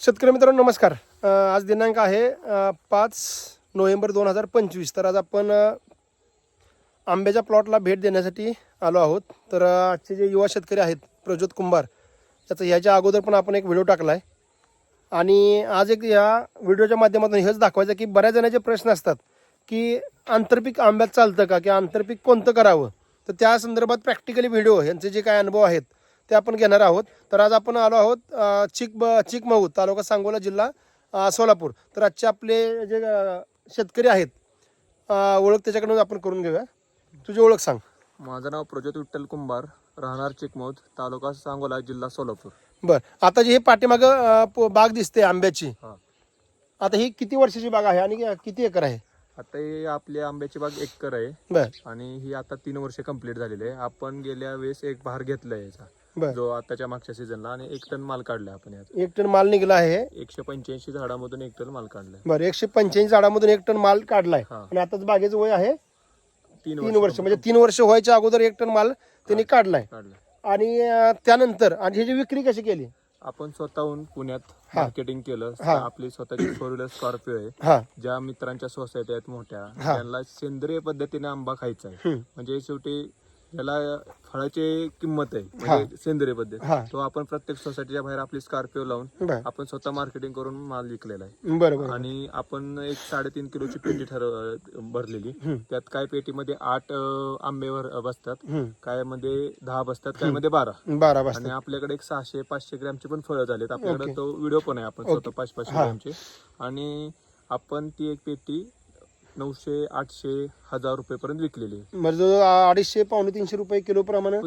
शेतकरी मित्रांनो नमस्कार. आज दिनांक आहे पाच नोव्हेंबर दोन हजार पंचवीस. तर आज आपण आंब्याच्या प्लॉटला भेट देण्यासाठी आलो आहोत. तर आजचे जे युवा शेतकरी आहेत प्रज्योत कुंभार याचा ह्याच्या अगोदर पण आपण एक व्हिडिओ टाकला आहे आणि आज एक ह्या व्हिडिओच्या माध्यमातून हेच दाखवायचं की बऱ्याच जणांचे प्रश्न असतात की आंतरपीक आंब्यात चालतं का? की आंतरपीक कोणतं करावं? तर त्या संदर्भात प्रॅक्टिकली व्हिडिओ यांचे जे काय अनुभव आहेत ते आपण घेणार आहोत. तर आज आपण आलो आहोत चिक ब चिकमहूद तालुका सांगोला जिल्हा सोलापूर. तर आजचे आपले जे शेतकरी आहेत ओळख त्याच्याकडून आपण करून घेऊया. तुझी ओळख सांग. माझं नाव प्रज्योत विठ्ठल कुंभार राहणार चिकमौत तालुका सांगोला जिल्हा सोलापूर. बर. आता जी हे पाठीमागं बाग दिसते आंब्याची. आता ही किती वर्षाची बाग आहे आणि किती एकर आहे? आता ही आपली आंब्याची बाग एकर आहे. बर. आणि ही आता तीन वर्ष कंप्लीट झालेली आहे. आपण गेल्या वेळेस एक भार घेतलाय याचा. बर. जो आताच्या मागच्या सीझनला आणि एक टन माल काढलाय आपण यात. एक टन माल निघाला आहे. एकशे पंच्याऐंशी झाडामधून एक टन माल काढलाय. बरं एकशे पंच्याऐंशी झाडामधून एक टन माल काढलाय. हा. आणि आताच बागेचं वय आहे. तीन वर्ष म्हणजे तीन वर्ष व्हायच्या अगोदर एक टन माल त्यांनी काढलाय. आणि अं, त्यानंतर आणि ह्याची विक्री कशी केली? आपण स्वतःहून पुण्यात. मार्केटिंग केलं. आपली स्वतःची फोर व्हीलर स्कॉर्पिओ आहे. हा. ज्या मित्रांच्या सोसायटी आहेत मोठ्या. त्यांना सेंद्रिय पद्धतीने आंबा खायचा आहे. म्हणजे शेवटी याला फळाची किंमत आहे. म्हणजे सेंद्रिय पद्धत हा. तो आपण प्रत्येक सोसायटीच्या बाहेर आपली स्कॉर्पिओ लावून बर. आपण स्वतः मार्केटिंग करून माल विकलेला आहे. बरं बरं आणि आपण एक साडेतीन किलोची पेटी ठरव भरलेली. त्यात काय पेटीमध्ये आठ अं, आंबे भर- बसतात. काय मध्ये दहा बसतात काय मध्ये बारा. बारा वाजता आणि आपल्याकडे एक सहाशे पाचशे ग्रॅमचे पण फळं झालेत. आपल्याकडे. तो व्हिडिओ पण आहे. आपण स्वतः पाच पाचशे हा. ग्रॅमचे. आणि आपण ती एक पेटी नऊशे आठशे हजार रुपये पर्यंत विकलेली. म्हणजे अडीचशे पावणे तीनशे रुपये किलो प्रमाणे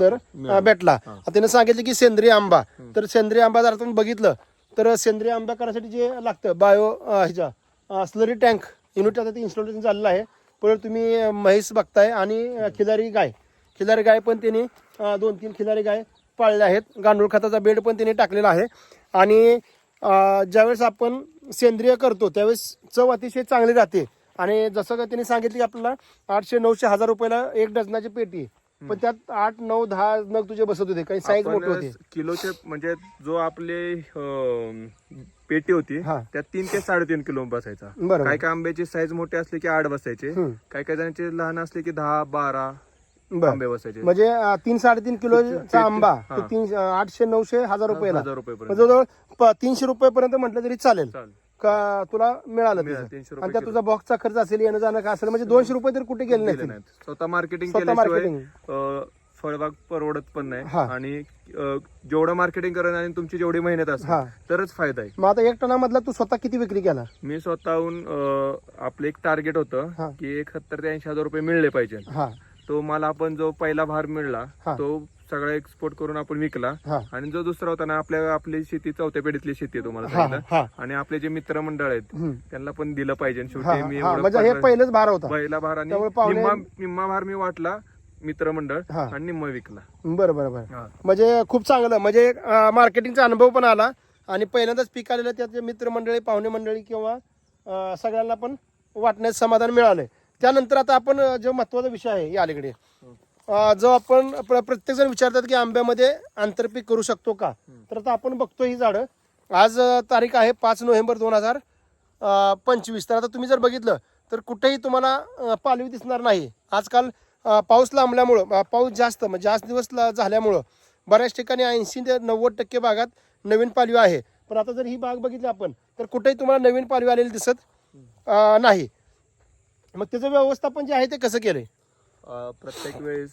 दर भेटला. त्यानं सांगितलं की सेंद्रिय आंबा. तर सेंद्रिय आंबा जर आपण बघितलं तर सेंद्रिय आंबा करायसाठी जे लागतं बायो ह्याच्या स्लरी टँक युनिट आता ते इन्स्टॉलेशन झालेलं आहे. परत तुम्ही म्हैस बघताय आणि खिलारी गाय. खिलारी गाय पण त्यांनी दोन तीन खिलारी गाय पाळल्या आहेत. गांडूळ खताचा बेड पण त्यांनी टाकलेला आहे. आणि ज्यावेळेस आपण सेंद्रिय करतो त्यावेळेस चव अतिशय चांगली राहते आणि जसं का त्यांनी सांगितलं की आपल्याला आठशे नऊशे हजार रुपयाला एक डझनाची पेटी. पण त्यात आठ नऊ दहा नग तुझे बसत होते काही साईज मोठे होते किलोचे म्हणजे जो आपले पेटी होती. त्यात तीन ते साडेतीन किलो बसायचा. काय काय आंब्याची साईज मोठी असली की आठ बसायचे. काय काय जणांचे लहान असले की दहा बर आंबे बसायचे म्हणजे अं, तीन साडेतीन किलोचा आंबा. तो तीन आठशे नऊशे हजार रुपयाला हजार रुपये म्हणजे पर्यंत जवळजवळ प- तीनशे रुपयेपर्यंत म्हटलं तरी चालेल. चालेल. का तुला मिळालं. तीनशे आणि रुपये त्यात तुझा बॉक्सचा खर्च असेल येणं जाणं का असेल म्हणजे दोनशे रुपये तर कुठे गेले नाहीत. स्वतः मार्केटिंग स्वतः केल्याशिवाय marketing. अं, फळबाग परवडत पण नाही. हा. आणि अं, जेवढं मार्केटिंग करेन आणि तुमची जेवढी मेहनत हा. असेल तरच फायदा आहे. मग आता एक टनामधला तू स्वतः किती विक्री केला? मी स्वतःहून अं, आपलं एक टार्गेट हा. होतं की एक सत्तर ते ऐंशी हजार रुपये मिळले पाहिजे हा. तो मला आपण जो पहिला भार मिळला हा. तो सगळा एक्सपोर्ट करून आपण विकला. हा. आणि जो दुसरा होता ना आपल्या आपली शेती चौथ्या पिढीतली शेती आहे तुम्हाला हा सांगितलं. हा आणि आपले जे मित्रमंडळ आहेत हम्म. त्यांना पण दिलं पाहिजे. हा, शेवटी मी हा. एवढं म्हणजे हे पहिलेच भार होता. पहिला भार आणि त्यामुळे निम्मा निम्मा भार मी वाटला मित्रमंडळ हा. आणि निम्मा विकला. बरं बरं बरं. हा. म्हणजे खूप चांगलं. म्हणजे अं, मार्केटिंगचा अनुभव पण आला. आणि पहिल्यांदाच पीक आलेलं त्याचे मित्रमंडळी पाहुणे मंडळी किंवा अं, सगळ्यांना पण वाटण्यात समाधान मिळालंय. त्यानंतर आता आपण जो महत्त्वाचा विषय आहे या अलीकडे. जो आपण प्रत्येक जण विचारतात की आंब्यामध्ये आंतरपीक करू शकतो का? तर आता आपण बघतो ही झाडं. आज तारीख आहे पाच नोव्हेंबर दोन हजार पंचवीस. तर आता तुम्ही जर बघितलं तर कुठेही तुम्हाला पालवी दिसणार नाही. आजकाल पाऊस लांबल्यामुळं पाऊस जास्त म्हणजे जास्त दिवस ला- झाल्यामुळं बऱ्याच ठिकाणी ऐंशी ते नव्वद टक्के भागात नवीन पालवी आहे. पण आता जर ही बाग बघितली आपण तर कुठेही तुम्हाला नवीन पालवी आलेली दिसत नाही. मग त्याचं व्यवस्थापन जे आहे ते कसं केलंय? अं, प्रत्येक वेळेस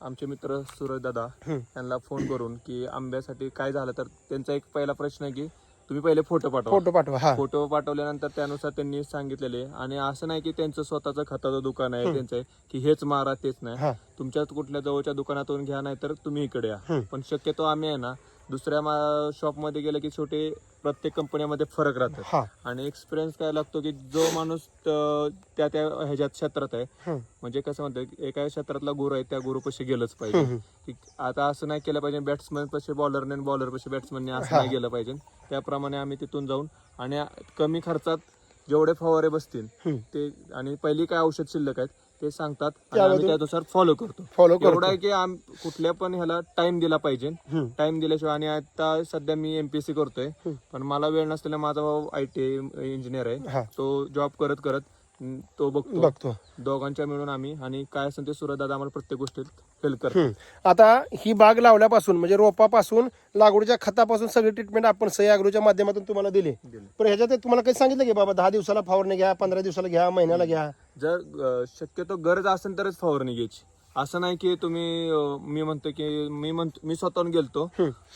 आमचे मित्र सूरज दादा हम्म. त्यांना फोन करून की आंब्यासाठी काय झालं तर त्यांचा एक पहिला प्रश्न आहे की तुम्ही पहिले फोटो पाठवा. फोटो पाठवा हा. फोटो पाठवल्यानंतर त्यानुसार त्यांनी सांगितलेले आणि असं नाही की त्यांचं स्वतःचं खताचं दुकान आहे त्यांचं आहे की हेच मारा तेच नाही. हा. तुमच्यात कुठल्या जवळच्या दुकानातून घ्या नाही तर तुम्ही इकडे या. पण शक्यतो आम्ही आहे ना दुसऱ्या शॉपमध्ये गेलं की छोटे प्रत्येक कंपन्यामध्ये फरक राहतात हा आणि एक्सपिरियन्स काय लागतो की जो माणूस त्या त्या ह्याच्यात क्षेत्रात आहे. म्हणजे कसं म्हणतात एका क्षेत्रातला गुरु आहे त्या गुरुपाशी गेलंच. पाहिजे की आता असं नाही केलं पाहिजे बॅट्समॅन पाशी बॉलरने बॉलर पाशी बॅट्समॅनने असं नाही गेलं पाहिजे त्याप्रमाणे आम्ही तिथून जाऊन आणि कमी खर्चात जेवढे फवारे बसतील. ते आणि पहिली काय औषध शिल्लक आहेत ते सांगतात आणि आम्ही त्यानुसार फॉलो करतो. फॉलो एवढं आहे की आम- कुठल्या पण ह्याला टाइम दिला पाहिजे. टाइम दिल्याशिवाय आणि आता सध्या मी एमपीएससी करतोय. पण मला वेळ नसलेला माझा भाऊ आय टी इंजिनियर आहे. तो जॉब करत करत तो बघतो. बघतो. दोघांच्या मिळून आम्ही. आणि काय असेल ते सुरत दादा आम्हाला प्रत्येक गोष्टीत हेल्प करतो हम्म. आता ही बाग लावल्यापासून म्हणजे रोपापासून लागवडीच्या खतापासून सगळी ट्रीटमेंट आपण सही अग्रोच्या माध्यमातून तुम्हाला दिली. दिली. पण ह्याच्यात तुम्हाला काही सांगितलं की बाबा दहा दिवसाला फवारणी घ्या पंधरा दिवसाला घ्या महिन्याला घ्या? जर अं, शक्यतो गरज असेल तरच फवारणी घ्यायची. असं नाही की तुम्ही अं, मी म्हणतो की मी म्हणतो मी स्वतःहून गेलतो.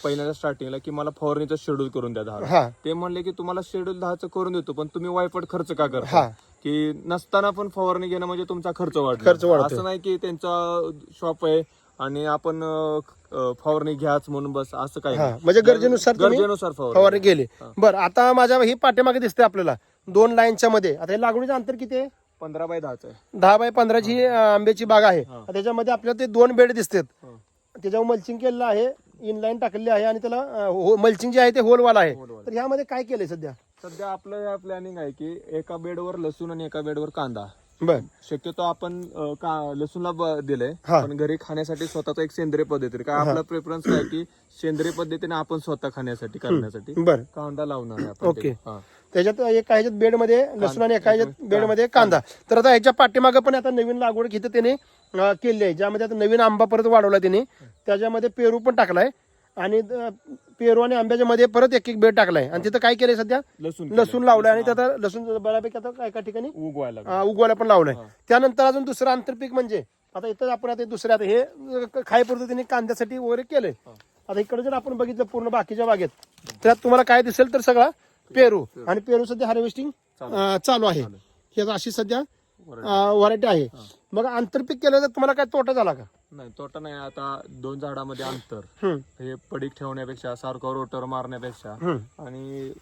पहिल्यांदा स्टार्टिंगला की मला फवारणीचं शेड्यूल करून द्या दहा हा. ते म्हणले की तुम्हाला शेड्यूल दहाचं करून देतो पण तुम्ही वायपट खर्च का हा. करता की नसताना पण फवारणी घेणं म्हणजे तुमचा खर्च वाढ खर्च वाढतोय. असं नाही की त्यांचा शॉप आहे आणि आपण अं, अं, फवारणी घ्याच म्हणून बस असं काही हा नाही. म्हणजे गरजेनुसार तुम्ही गरजेनुसार फवारणी फवारणी गेली हा. बरं आता माझ्या ही पाठीमागे दिसते आपल्याला दोन लाईनच्या मध्ये आता हे लागवडीचं अंतर किती आहे पंधरा बाय दहाच आहे दहा बाय पंधराची ही, आंब्याची बाग आहे हा. त्याच्यामध्ये आपल्याला ते दोन बेड दिसतात हा. त्याच्यावर मल्चिंग केलेलं आहे इनलाईन टाकलेली आहे आणि त्याला मल्चिंग जे आहे ते होलवाला आहे. तर ह्यामध्ये काय केलंय सध्या सध्या आपलं प्लॅनिंग आहे की एका बेडवर लसूण आणि एका बेडवर कांदा. बर. शक्यतो आपण अं, का लसूणला ब- दिलंय हा. पण घरी खाण्यासाठी स्वतःचा एक सेंद्रिय पद्धती. काय आपला प्रेफरन्स काय की सेंद्रिय पद्धतीने आपण स्वतः खाण्यासाठी करण्यासाठी बर. कांदा लावणार आहे आपण ओके. ते. हा. त्याच्यात एका ह्याच्यात बेडमध्ये लसूण आणि एका ह्याच्यात बेडमध्ये कांदा. तर आता ह्याच्या पाठीमागं पण आता नवीन लागवड घेतं त्याने अं, केली आहे. ज्यामध्ये आता नवीन आंबा परत वाढवला त्याने. त्याच्यामध्ये पेरू पण टाकलाय. आणि पेरू आणि आंब्याच्या मध्ये परत एक एक बेड टाकलाय आणि तिथं काय केलंय सध्या लसूण लसूण लावलाय आणि त्यात लसूण बऱ्यापैकी आता एका ठिकाणी उगवायला लागलं. अं, उगवायला पण लावलाय. त्यानंतर अजून दुसरं आंतरपीक म्हणजे आता इथं आपण आता दुसरं आता हे अं, खायपुरतं त्यांनी कांद्यासाठी वगैरे केलंय. आता इकडे जर आपण बघितलं पूर्ण बाकीच्या बागेत त्यात तुम्हाला काय दिसेल तर सगळा पेरू आणि पेरू सध्या हार्वेस्टिंग चालू आहे. ही अशी सध्या. व्हरायटी आहे. मग आंतरपीक केलं तर तुम्हाला काय तोटा झाला का नाही तोटा नाही. आता दोन झाडामध्ये अंतर. हे पडीक ठेवण्यापेक्षा सारखं रोटर मारण्यापेक्षा. आणि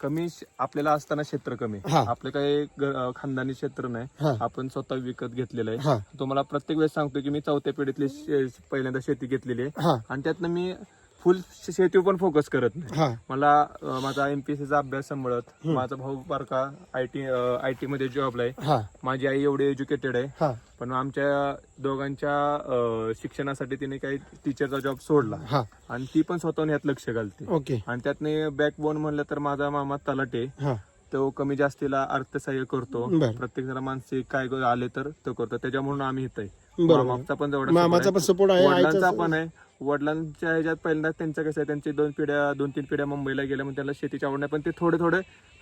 कमी श- आपल्याला असताना क्षेत्र कमी. हा. आपलं काही ग- खानदानी क्षेत्र नाही. आपण स्वतः विकत घेतलेलं आहे. तुम्हाला प्रत्येक वेळेस सांगतो की मी चौथ्या पिढीतली शे- पहिल्यांदा शेती घेतलेली आहे. हा. आणि त्यातनं मी फुल शेतीवर पण फोकस करत नाही. हा. मला अं, माझा एमपीएससीचा अभ्यास सांभाळत माझा भाऊ बारका आय टी आय टी मध्ये जॉबला आहे. हा. माझी आई एवढी एज्युकेटेड आहे. हा. पण आमच्या दोघांच्या अं, शिक्षणासाठी तिने काही टीचरचा जॉब सोडला. हा. आणि ती पण स्वतःहून यात लक्ष घालते. ओके. आणि त्यातने बॅकबोन म्हणलं तर माझा मामा तलाटे. हा. तो कमी जास्तीला अर्थसहाय्य करतो. बर. प्रत्येक जरा मानसिक काय ग- आले तर तो करतो. त्याच्यामुळे आम्ही इथं आहे. बरोबर. मामाचा पण जेवढा मामाचा support पण सपोर्ट आहे. वडिलांचा पण आहे. वडिलांच्या ह्याच्यात पहिल्यांदा त्यांचं कसं आहे त्यांची दोन पिढ्या दोन तीन पिढ्या मुंबईला गेल्या मग त्याला शेतीची आवड नाही पण ते थोडे थोडे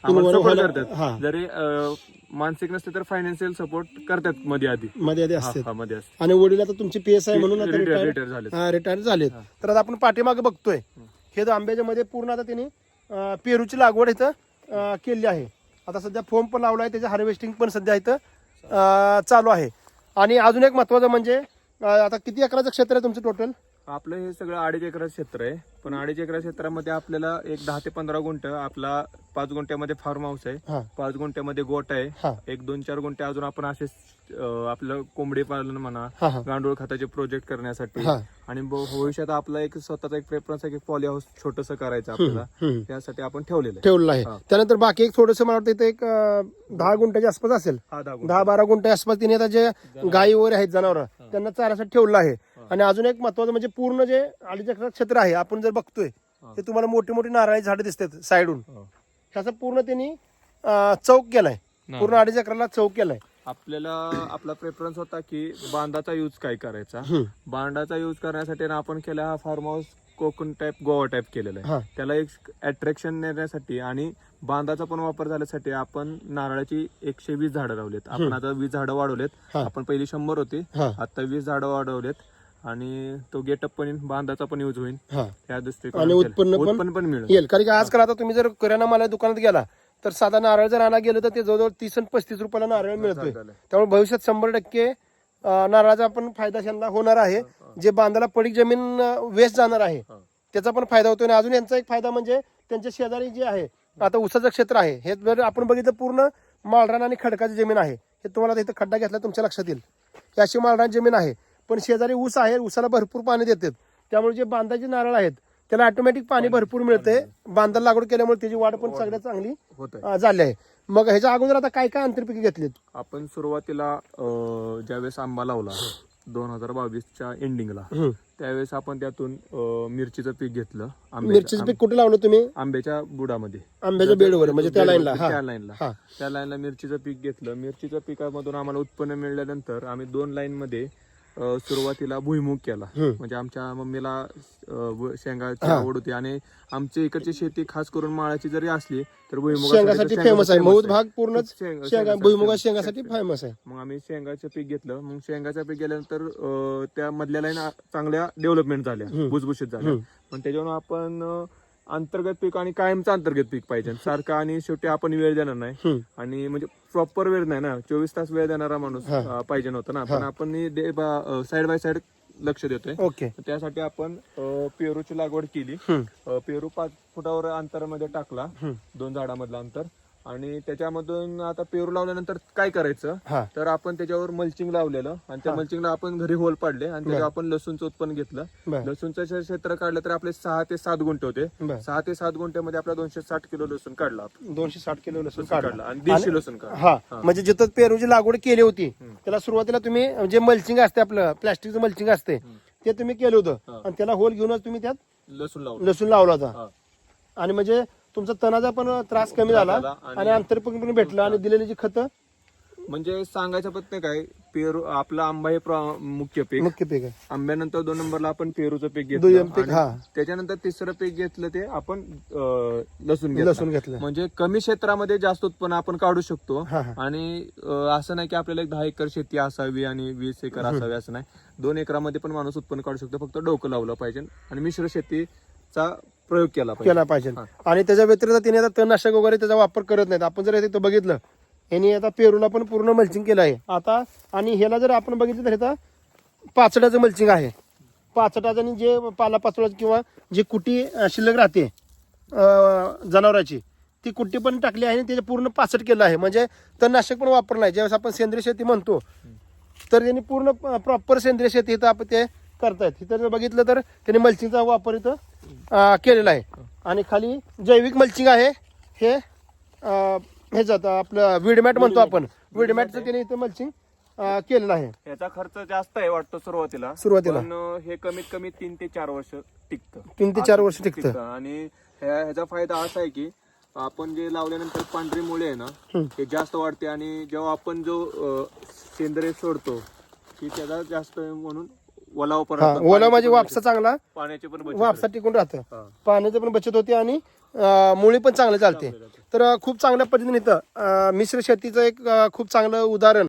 आम्हाला सपोर्ट व्हायला- करतात. जरी अं, मानसिक नसते तर फायनान्शियल सपोर्ट करतात मध्ये आधी. मध्ये आधी हा, असते हा, मध्ये असते आणि वडील आता तुमची पी एस आय म्हणून आता रिटायर झाले रिटायर झालेत. तर आता आपण पाठीमागे बघतोय. हे जो आंब्याच्या मध्ये पूर्ण आता त्यांनी अं, पेरूची लागवड इथं केली आहे. आता सध्या फोम पण लावला आहे त्याचं हार्वेस्टिंग पण सध्या इथं चालू आहे. आणि अजून एक महत्त्वाचं म्हणजे आता किती एकराचं क्षेत्र आहे तुमचं टोटल आपलं हे सगळं अडीच एकर क्षेत्र आहे. पण अडीच एकर क्षेत्रामध्ये आपल्याला एक दहा ते पंधरा गुंठ आपला पाच गुंठ्यामध्ये फार्म हाऊस आहे. पाच गुंठ्यामध्ये गोट. आहे. एक दोन चार गुंठे अजून आपण असे आपलं कोंबडी पालन म्हणा गांडूळ खताचे प्रोजेक्ट करण्यासाठी. आणि भविष्यात आपला एक स्वतःचा एक प्रेफरन्स आहे की पॉली हाऊस छोटस करायचं आपल्याला. त्यासाठी आपण ठेवलेलं आहे. ठेवलेलं आहे. त्यानंतर बाकी एक थोडंसं मला वाटतं एक दहा गुंठ्याच्या आसपास असेल. दहा बारा गुंठे आसपास तिने आता जे गायी वगैरे आहेत जनावर त्यांना चाऱ्यासाठी ठेवलं आहे. आणि अजून एक महत्वाचं म्हणजे पूर्ण जे अडीच क्षेत्र आहे आपण जर बघतोय. ते तुम्हाला मोठी मोठी नारळाची झाडं दिसतात साईडून. ह्याचा पूर्ण त्यांनी चौक केलाय. पूर्ण अडीच एकराला चौक केलाय आपल्याला आपला प्रेफरन्स होता की बांधाचा यूज काय करायचा. बांधाचा यूज करण्यासाठी ना आपण केला हा farm house Konkan type Goa type केलेला. आहे त्याला एक अट्रॅक्शन देण्यासाठी आणि बांधाचा पण वापर झाल्यासाठी आपण नारळाची एकशे वीस झाडं लावलेत आपण आता वीस झाडं वाढवलेत. आपण पहिली शंभर होती आता वीस झाडं वाढवलेत आणि तो गेटअप पण बांधाचा पण यूज होईल. हा. त्या आणि दृष्टिकोन उत्पन्न पण उत्पन्न पण मिळेल. येईल. कारण की आजकाल आता तुम्ही जर किराणा माला दुकानात गेला तर साधा नारळ जर आणा गेलं तर ते जवळजवळ तीस आणि पस्तीस रुपयाला नारळ मिळतोय. त्यामुळे भविष्यात शंभर टक्के अं, नारळाचा पण फायदा त्यांना होणार आहे. जे बांधाला पडीक जमीन वेस्ट जाणार आहे हा. त्याचा पण फायदा होतो आणि अजून यांचा एक फायदा म्हणजे त्यांच्या शेजारी जे आहे आता ऊसाचं क्षेत्र आहे हे जर आपण बघितलं पूर्ण माळरान आणि खडकाची जमीन आहे. हे तुम्हाला आता इथं खड्डा घेतला तुमच्या लक्षात येईल. ही अशी माळरान जमीन आहे. पण शेजारी ऊस आहे ऊसाला भरपूर पाणी देतात. त्यामुळे जे बांधाचे नारळ आहेत त्याला ऑटोमॅटिक पाणी भरपूर मिळतंय बांधाला लागवड केल्यामुळे त्याची वाढ पण सगळ्यात चांगली झाली आहे. मग ह्याच्या अगोदर आता काय काय आंतरपिके घेतलीत? आपण सुरुवातीला ज्यावेळेस आंबा लावला दोन हजार बावीसच्या एंडिंगला. त्यावेळेस आपण त्यातून अं, मिरचीचं पीक घेतलं. मिरचीचं पीक कुठे लावलं तुम्ही? आंब्याच्या बुडामध्ये. आंब्याच्या बेडवर म्हणजे त्या लाईनला हा. त्या लाईनला. हा. त्या लाईनला मिरचीचं पीक घेतलं. मिरचीच्या पिकामधून आम्हाला उत्पन्न मिळाल्यानंतर आम्ही दोन लाईन मध्ये अं, सुरुवातीला भुईमुग केला. म्हणजे आमच्या मम्मीला अं, व- शेंगाची आवड होती आणि आमची इकडची शेती खास करून माळाची जरी असली तर भुईमुगासाठी शेंगासाठी फेमस आहे. मऊद भाग पूर्णच शेंगा- शेंगासाठी भुईमुगा. शेंगासाठी फेमस आहे. मग आम्ही शेंगाचं पीक घेतलं. मग शेंगाचं पीक गेल्यानंतर अं, त्या मधल्या लाईन चांगल्या डेव्हलपमेंट झाल्या. भुसभुशीत झाल्या. पण त्याच्यावर आपण अं, अंतर्गत पीक आणि कायमचं अंतर्गत पीक पाहिजे. सारखं आणि शेवटी आपण वेळ देणार नाही. आणि म्हणजे प्रॉपर वेळ नाही ना. चोवीस तास वेळ देणारा माणूस अं, पाहिजे नव्हता ना. पण आपण साईड बाय साईड लक्ष देतोय. ओके. त्यासाठी आपण अं, पेरूची लागवड केली. अं, पेरू पाच फुटावर अंतरामध्ये टाकला. दोन झाडामधलं अंतर. आणि त्याच्यामधून आता पेरू लावल्यानंतर काय करायचं? हा. तर आपण त्याच्यावर मल्चिंग लावलेलं. आणि त्या मल्चिंगला आपण घरी होल पाडले आणि त्याच्यावर आपण लसूणचं उत्पन्न घेतलं. बर. लसूणचं जे क्षेत्र काढलं तर आपले सहा ते सात गुंठे होते. बर. सहा ते सात गुंठ्यामध्ये आपला दोनशे साठ किलो लसूण काढला आपण. दोनशे साठ किलो लसूण काढला काढला. आणि दीडशे लसूण काढला. हा. म्हणजे जिथं पेरूची लागवड केली होती त्याला सुरुवातीला तुम्ही जे मल्चिंग असते आपलं प्लास्टिकचं मल्चिंग असते ते तुम्ही केलं होतं. आणि त्याला होल घेऊनच तुम्ही त्यात लसूण लावलं. लसूण लावला होता. हा. आणि म्हणजे तुमचा तणाचा पण त्रास कमी झाला आणि- अंतरपण पण भेटलं आणि दिलेली जी खतं? म्हणजे सांगायचं पत्ते काय पेरू आपला आंबा हे मुख्य पीक. मुख्य पीक आहे. आंब्यानंतर दोन नंबरला आपण पेरूचं पीक दुय्यम हा. त्याच्यानंतर तिसरं पीक घेतलं ते आपण अं, लसूण घेतलं. लसूण घेतलं. म्हणजे कमी क्षेत्रामध्ये जास्त उत्पन्न आपण काढू शकतो. हा हा. आणि अं, असं नाही की आपल्याला एक दहा एकर शेती असावी आणि वीस एकर असावी असं नाही. दोन एकरामध्ये पण माणूस उत्पन्न काढू शकतो. फक्त डोकं लावलं पाहिजे. आणि मिश्र शेतीचा प्रयोग केला पाहिजे. केला पाहिजे. आणि त्याच्या व्यतिरिक्त तिने आता तणनाशक वगैरे त्याचा वापर करत नाहीत. आपण जर तिथं बघितलं यांनी आता पेरूला पण पूर्ण मल्चिंग केलं आहे. आता आणि ह्याला जर आपण बघितलं तर इथं पाचटाचं मल्चिंग आहे. पाचटाचं आणि जे पाला पाचोळा किंवा जी कुटी अं, शिल्लक राहते अं, जनावराची ती कुट्टी पण टाकली आहे आणि त्याचे पूर्ण पाचट केलं आहे. म्हणजे तणनाशक पण वापरलं आहे ज्यावेळेस आपण सेंद्रिय शेती म्हणतो तर त्यांनी पूर्ण प्रॉपर सेंद्रिय शेती इथं आपण ते करतायत. इथं जर बघितलं तर त्यांनी मल्चिंगचा वापर इथं केलेला आहे. आणि खाली जैविक मल्चिंग आहे. हे अं, ह्याच्यात आपलं विडमॅट म्हणतो आपण. विडमॅटचं त्याने इथं मल्चिंग केलेलं आहे. याचा खर्च जास्त आहे वाटतो सुरुवातीला. सुरुवातीला. हे कमीत कमी तीन ते चार वर्ष टिकतं. तीन ते चार वर्ष टिकतं. आणि ह्या- ह्याचा फायदा असा आहे की आपण जे लावल्यानंतर पांढरी मुळे आहे ना हे जास्त वाढते. आणि जेव्हा आपण जो सेंद्रिय सोडतो की त्याचा जास्त म्हणून ओलावा हा ओला म्हणजे वापसा चांगला पाण्याची पण बचत वापसा टिकून राहतं. हा. पाण्याची पण बचत होते आणि अं, मुळी पण चांगलं चालते. तर अं, खूप चांगल्या पद्धतीने इथं अं, मिश्र शेतीचं एक अं, खूप चांगलं उदाहरण